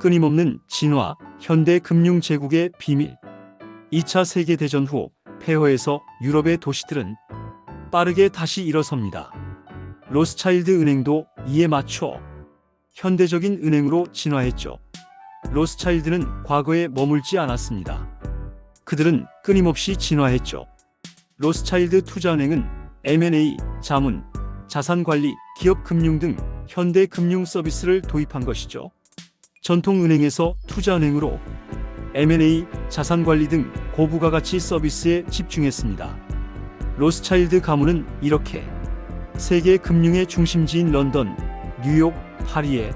끊임없는 진화, 현대 금융 제국의 비밀. 2차 세계대전 후 폐허에서 유럽의 도시들은 빠르게 다시 일어섭니다. 로스차일드 은행도 이에 맞춰 현대적인 은행으로 진화했죠. 로스차일드는 과거에 머물지 않았습니다. 그들은 끊임없이 진화했죠. 로스차일드 투자은행은 M&A, 자문, 자산관리, 기업금융 등 현대 금융 서비스를 도입한 것이죠. 전통은행에서 투자은행으로 M&A, 자산관리 등 고부가가치 서비스에 집중했습니다. 로스차일드 가문은 이렇게 세계 금융의 중심지인 런던, 뉴욕, 파리에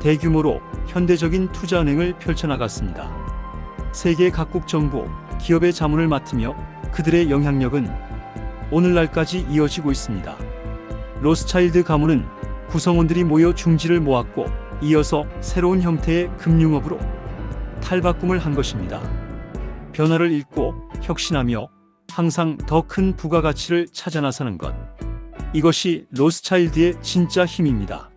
대규모로 현대적인 투자은행을 펼쳐나갔습니다. 세계 각국 정부, 기업의 자문을 맡으며 그들의 영향력은 오늘날까지 이어지고 있습니다. 로스차일드 가문은 구성원들이 모여 중지를 모았고 이어서 새로운 형태의 금융업으로 탈바꿈을 한 것입니다. 변화를 읽고 혁신하며 항상 더 큰 부가가치를 찾아 나서는 것. 이것이 로스차일드의 진짜 힘입니다.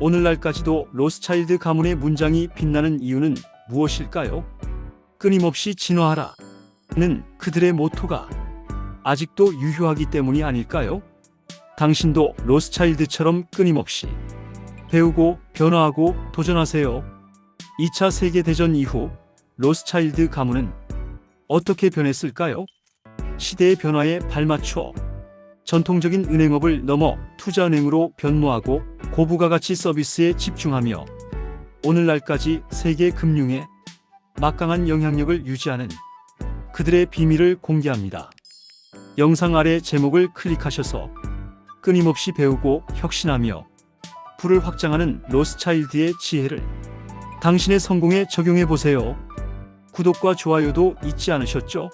오늘날까지도 로스차일드 가문의 문장이 빛나는 이유는 무엇일까요? 끊임없이 진화하라. 는 그들의 모토가 아직도 유효하기 때문이 아닐까요? 당신도 로스차일드처럼 끊임없이 배우고 변화하고 도전하세요. 2차 세계대전 이후 로스차일드 가문은 어떻게 변했을까요? 시대의 변화에 발맞춰 전통적인 은행업을 넘어 투자은행으로 변모하고 고부가가치 서비스에 집중하며 오늘날까지 세계 금융에 막강한 영향력을 유지하는 그들의 비밀을 공개합니다. 영상 아래 제목을 클릭하셔서 끊임없이 배우고 혁신하며 불을 확장하는 로스차일드의 지혜를 당신의 성공에 적용해 보세요. 구독과 좋아요도 잊지 않으셨죠?